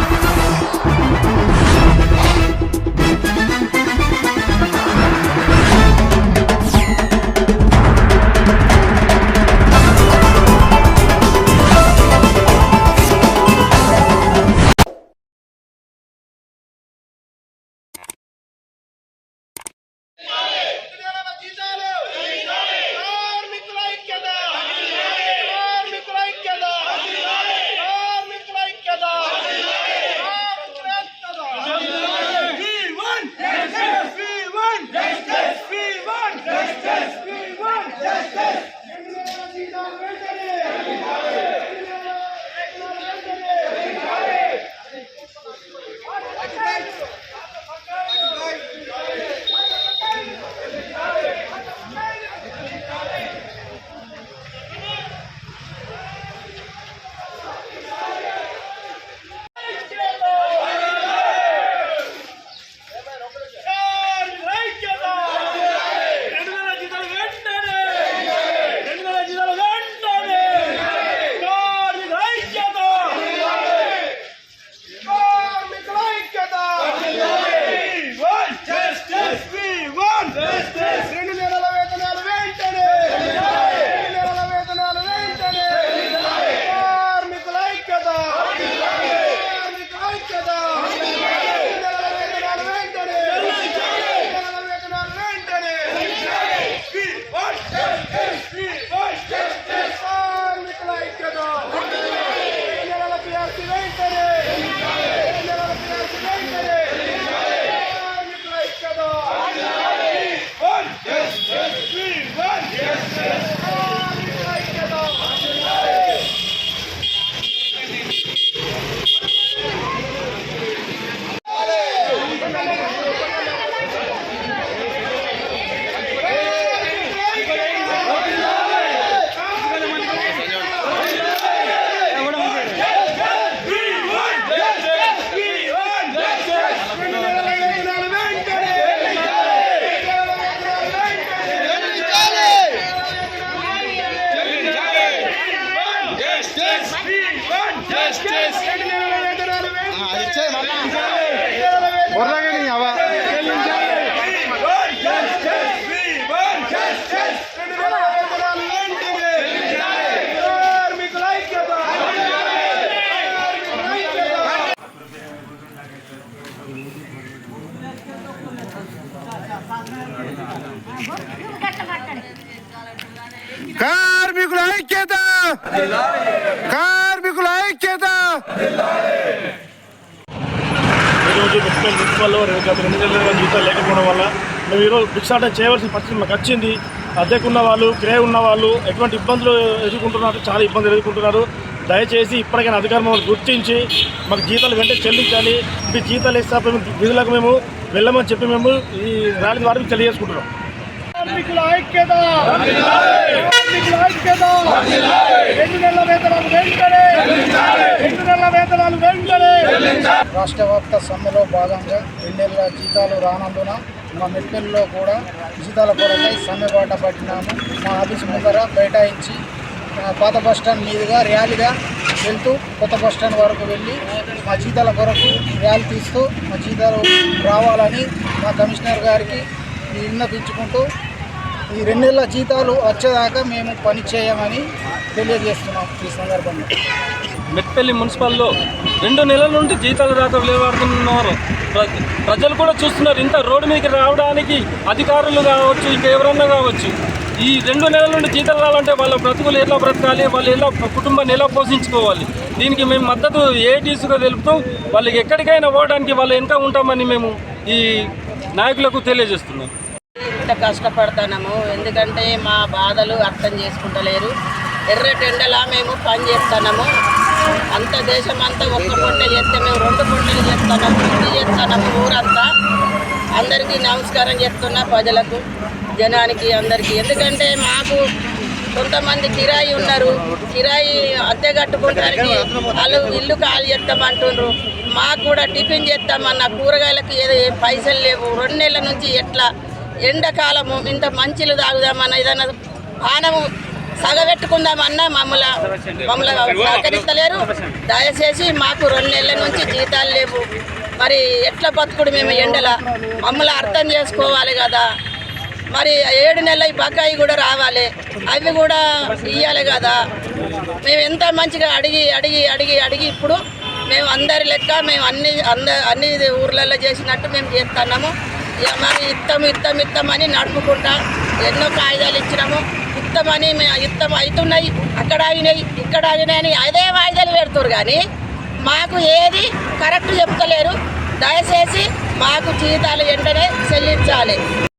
జీతాలు justice. బొర్రగాని అవా కార్మికుల ఐక్యత! కార్మికుల ఐక్యత ఈరోజు మున్సిపల్ మున్సిపల్లో రెండు నెలలుగా జీతాలు లేకపోవడం వల్ల మేము ఈరోజు భిక్షాటన చేయవలసిన పరిస్థితి మాకు వచ్చింది. అద్దెకున్న వాళ్ళు క్రే ఉన్న వాళ్ళు ఎటువంటి ఇబ్బందులు ఎదుర్కొంటున్నారు? చాలా ఇబ్బందులు ఎదుర్కొంటున్నారు. దయచేసి ఇప్పటికైనా అధికారం గుర్తించి మాకు జీతాలు వెంటనే చెల్లించాలి. మీ జీతాలు ఇస్తే మేము విధులకు మేము వెళ్ళమని చెప్పి మేము ఈ ర్యాలీ ద్వారా తెలియజేసుకుంటున్నాం. కార్మికుల ఐక్యత! కార్మికుల ఐక్యత! రెండు నెలల వేతనాలు వెంటనే! రెండు నెలల వేతనాలు వెంటనే! రాష్ట్ర వ్యాప్త సమ్మెలో భాగంగా రెండేళ్ళ జీతాలు రానందున మా మెట్పల్లిలో కూడా జీతాల కొరకై సమ్మె బాట పట్టినాము. మా ఆఫీస్ ముందర బైఠాయించి పాత బస్ స్టాండ్ మీదుగా ర్యాలీగా వెళ్తూ కొత్త బస్ స్టాండ్ వరకు వెళ్ళి మా జీతాల కొరకు ర్యాలీ తీస్తూ మా జీతాలు రావాలని మా కమిషనర్ గారికి విన్నపించుకుంటూ ఈ రెండు నెలల జీతాలు వచ్చేదాకా మేము పని చేయమని తెలియజేస్తున్నాం ఈ సందర్భంగా. మెట్పల్లి మున్సిపల్లో రెండు నెలల నుండి జీతాలు రాక లేవాడుతున్నారు ప్ర- ప్రజలు కూడా చూస్తున్నారు ఇంత రోడ్డు మీదకి రావడానికి అధికారులు కావచ్చు ఇంకెవరన్నా కావచ్చు. ఈ రెండు నెలల నుండి జీతాలు రావాలంటే వాళ్ళ బ్రతుకులు ఎలా బ్రతకాలి వాళ్ళు ఎలా కుటుంబాన్ని ఎలా పోషించుకోవాలి? దీనికి మేము మద్దతు ఏటీసీగా తెలుపుతూ వాళ్ళకి ఎక్కడికైనా పోవడానికి వాళ్ళు ఎంత ఉంటామని మేము ఈ నాయకులకు తెలియజేస్తున్నాం. ఇంత కష్టపడుతున్నాము ఎందుకంటే మా బాధలు అర్థం చేసుకుంటలేరు. ఎర్రటెండలా మేము పని చేస్తున్నాము అంత దేశం అంతా ఒక్క పొట్ట చేస్తే మేము రెండు పొట్టలు చేస్తున్నాము ఇది చేస్తున్నాము ఊరంతా. అందరికీ నమస్కారం చేస్తున్నా ప్రజలకు జనానికి అందరికీ. ఎందుకంటే మాకు కొంతమంది కిరాయి ఉన్నారు. కిరాయి అద్దె కట్టుకుంటానికి వాళ్ళు ఇల్లు ఖాళీ చేస్తామంటుండ్రు. మాకు కూడా టిఫిన్ చేస్తామన్న కూరగాయలకు ఏదో పైసలు లేవు. రెండు నెలల నుంచి ఎట్లా ఎండాకాలము ఇంత మంచిలు తాగుదామన్నా ఏదైనా పానము సగబెట్టుకుందామన్నా మమ్మల్ని మమ్మల్ని సహకరిస్తలేరు. దయచేసి మాకు రెండు నెలల నుంచి జీతాలు లేవు. మరి ఎట్లా బతుకుడు మేము ఎండల? మమ్మల్ని అర్థం చేసుకోవాలి కదా. మరి ఏడు నెలల బకాయి కూడా రావాలి. అవి కూడా ఇవ్వాలి కదా. మేము ఎంత మంచిగా అడిగి అడిగి అడిగి అడిగి ఇప్పుడు మేము అందరి లెక్క మేము అన్ని అంద అన్ని ఊర్లలో చేసినట్టు మేము చేస్తున్నాము. ఇక ఇత్తం ఇత్తం ఇత్తమని నడుపుకుంటా. ఎన్నో కాగితాలు ఇచ్చినాము. ఇత్తమని మేము ఇత్తం అవుతున్నాయి. అక్కడ ఆగినాయి ఇక్కడ ఆగినాయని అదే వాయిదాలు పెడుతురు కానీ మాకు ఏది కరెక్ట్ చెప్తలేరు. దయచేసి మాకు జీతాలు వెంటనే చెల్లించాలి.